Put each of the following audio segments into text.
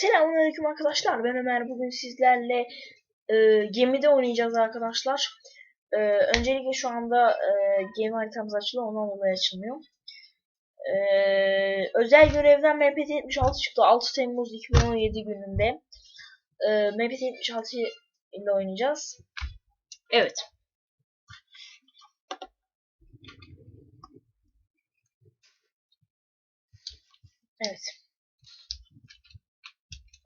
Selamünaleyküm arkadaşlar. Ben Ömer. Bugün sizlerle e, gemide oynayacağız arkadaşlar. E, öncelikle şu anda e, gemi haritamız açılı. Ondan dolayı açılmıyor. E, özel görevden MPT-76 çıktı. 6 Temmuz 2017 gününde. E, MPT-76 ile oynayacağız. Evet. Evet.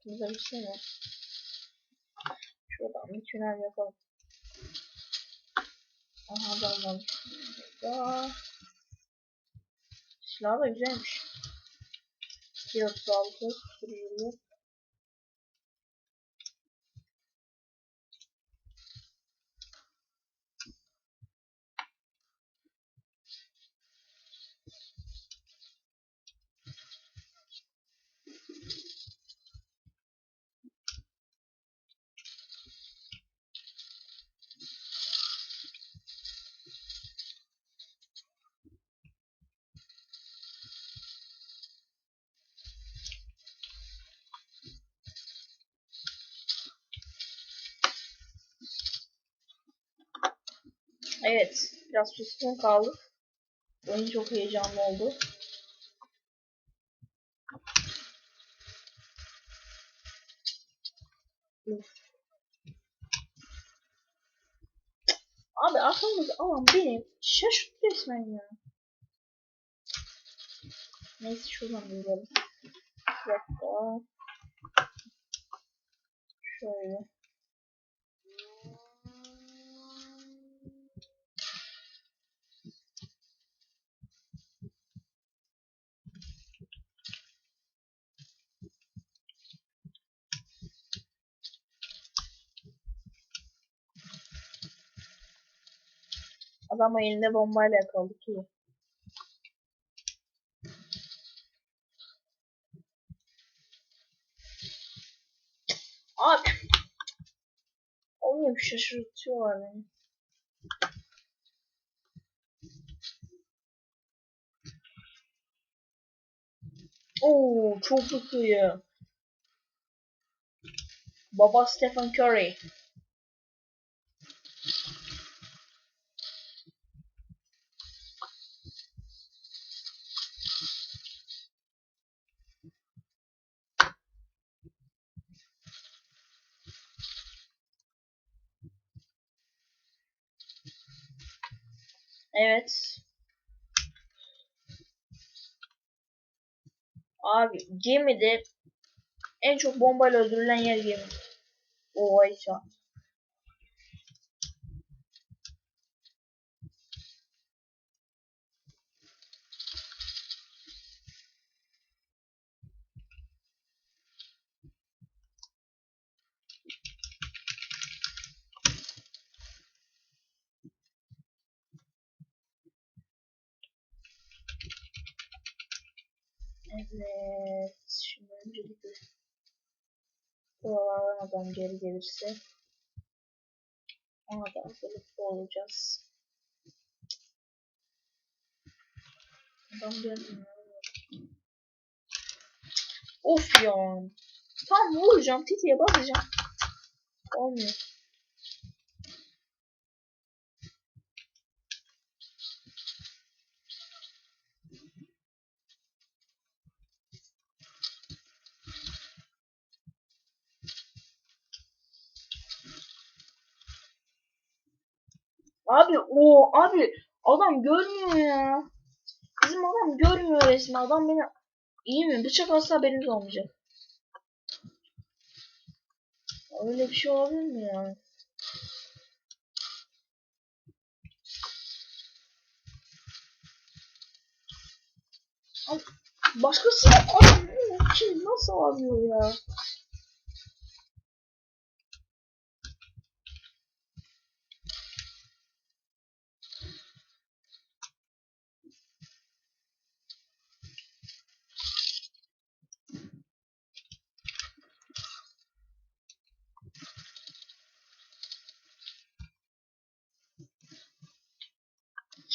Burada bir şey var. Şuradan bir tünel yapalım. Aha adam var. Burada. Silah da güzelmiş. 136 sürücülü. Evet. Biraz suskun kaldık. Oyun çok heyecanlı oldu. Abi arkamdaki alan benim şaşırttı resmen ya. Neyse şuradan gidelim. Bir dakika. Şöyle. Adam elinde bombayla yakaladı ki. Abi. Olmuyor şaşırtıyorlar beni. Oo çok iyi. Baba Stephen Curry. Evet. Abi gemide en çok bombayla öldürülen yer gemi. O Ayça. Evet. Şimdi öncelikle buralardan adam geri gelirse ona da hazırlıklı olacağız. Adam gelmiyor. Of ya. Tam vuracağım. Titiye basacağım. Olmuyor. Abi o abi adam görmüyor ya. Bizim adam görmüyor resmen. Adam beni iyi mi? Bıçak alsa haberimiz olmayacak. Öyle bir şey olabilir mi ya? Başkası adam kim nasıl alıyor ya?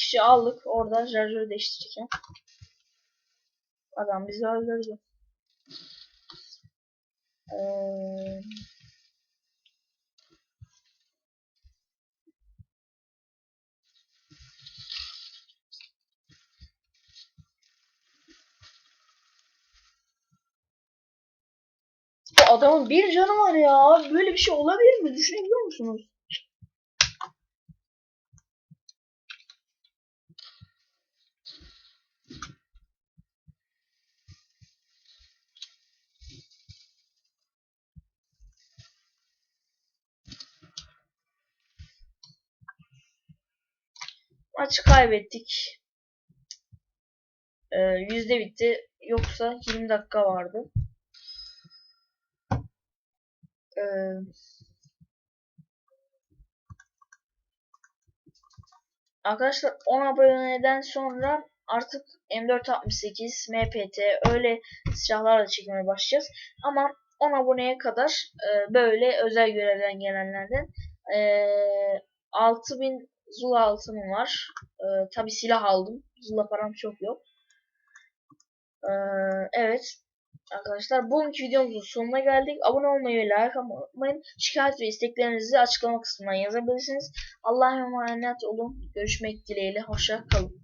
Kişi aldık orada şarjörü değiştirirken. Adam bizi öldürdü. Ee, adamın bir canı var ya. Böyle bir şey olabilir mi? Düşünebiliyor musunuz? Maçı kaybettik. Ee, yüzde bitti. Yoksa 20 dakika vardı. Ee, arkadaşlar 10 aboneden sonra artık M468, MPT öyle silahlarla çekmeye başlayacağız. Ama 10 aboneye kadar e, böyle özel görevden gelenlerden e, 6000 Zula altınım var. E, Tabi silah aldım. Zula param çok yok. E, evet. Arkadaşlar bugünkü videomuzun sonuna geldik. Abone olmayı ve like atmayı unutmayın. Şikayet ve isteklerinizi açıklama kısmından yazabilirsiniz. Allah'a emanet olun. Görüşmek dileğiyle. Hoşça kalın.